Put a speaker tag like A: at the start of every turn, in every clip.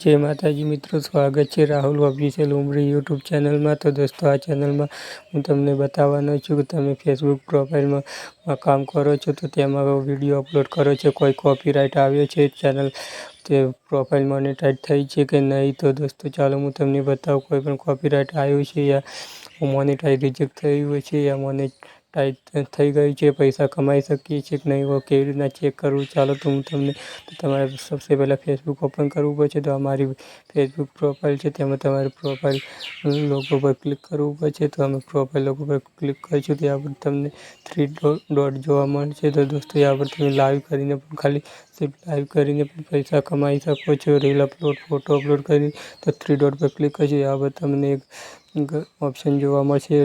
A: જય માતાજી, મિત્રો. સ્વાગત છે રાહુલ ઓફિશિયલ ઉમરી યુટ્યુબ ચેનલમાં. તો દોસ્તો, આ ચેનલમાં હું તમને બતાવવાનો છું કે તમે ફેસબુક પ્રોફાઇલમાં કામ કરો છો, તો તેમાં વીડિયો અપલોડ કરો છો. કોઈ કોપીરાઇટ આવ્યો છે, ચેનલ તે પ્રોફાઇલ મોનેટાઈઝ થઈ છે કે નહીં? તો દોસ્તો, ચાલો હું તમને બતાવું, કોઈ પણ કોપીરાઇટ આવ્યું છે યા મોનેટાઈઝ રિજેક્ટ થયું છે યા મોને ટાઈટ થઈ ગયું છે, પૈસા કમાઈ શકીએ છીએ કે નહીં કેવી રીતના ચેક કરવું, ચાલો તો હું તમને તમારે સૌથી પહેલાં ફેસબુક ઓપન કરવું પડશે, તો અમારી ફેસબુક પ્રોફાઇલ છે, તેમાં તમારે પ્રોફાઇલ લોગો પર ક્લિક કરવું પડશે, તો અમે પ્રોફાઇલ લોગો પર ક્લિક કરીશું, ત્યાં પર તમને થ્રી ડોટ જોવા મળશે, તો દોસ્તો ત્યાં પર તમે લાઈવ કરીને પણ ખાલી સિર્ફ લાઈવ કરીને પણ પૈસા કમાઈ શકો છો રીલ અપલોડ ફોટો અપલોડ કરી તો થ્રી ડોટ પર ક્લિક કરજો ત્યાં પર તમને એક ઓપ્શન જોવા મળશે.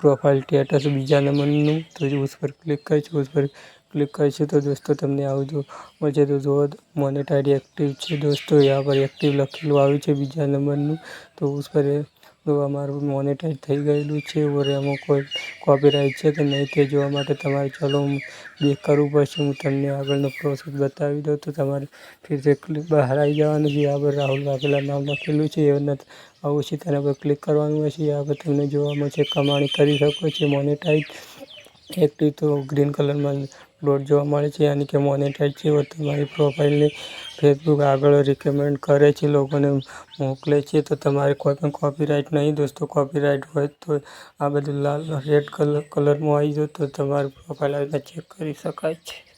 A: પ્રોફાઇલ સ્ટેટસ બીજા નંબરનું. તો ઉસ પર ક્લિક કરીશું, ઉસ પર ક્લિક કરીશું તો દોસ્તો તમને આવું જો મળશે. તો જુઓ મોનેટાઈડ એક્ટિવ છે દોસ્તો. યા પર એક્ટિવ લખેલું આવ્યું છે બીજા નંબરનું. તો ઉસ પર તો અમારું મોનિટાઈઝ થઈ ગયેલું છે. ઓર એમાં કોઈ કોપીરાઇટ છે કે નહીં તે જોવા માટે તમારે ચલો હું બેક કરવું પડશે હું તમને આગળનો પ્રોસેસ બતાવી દઉં. તો તમારે ફિરથી ક્લિક બહાર આવી જવાનું છે આ રાહુલ વાઘેલા નામ લખેલું છે, એ નથી આવું છે, તેના પર ક્લિક કરવાનું હશે આ પર તમને જોવા મળશે કમાણી કરી શકો છો મોનિટાઈઝ એક્ટિવ તો ગ્રીન કલરમાં ડોટ જોવા મળે છે યાની કે મોનેટાઇઝ છે. તમારી પ્રોફાઇલને ફેસબુક આગળ રિકમેન્ડ કરે છે, લોકોને મોકલે છે. તો તમારે કોઈ પણ કોપીરાઇટ નહીં દોસ્તો કોપીરાઇટ હોય તો આ બધું લાલ રેડ કલર કલરમાં આવી જાય તો તમારી પ્રોફાઇલ આવી ચેક કરી શકાય છે.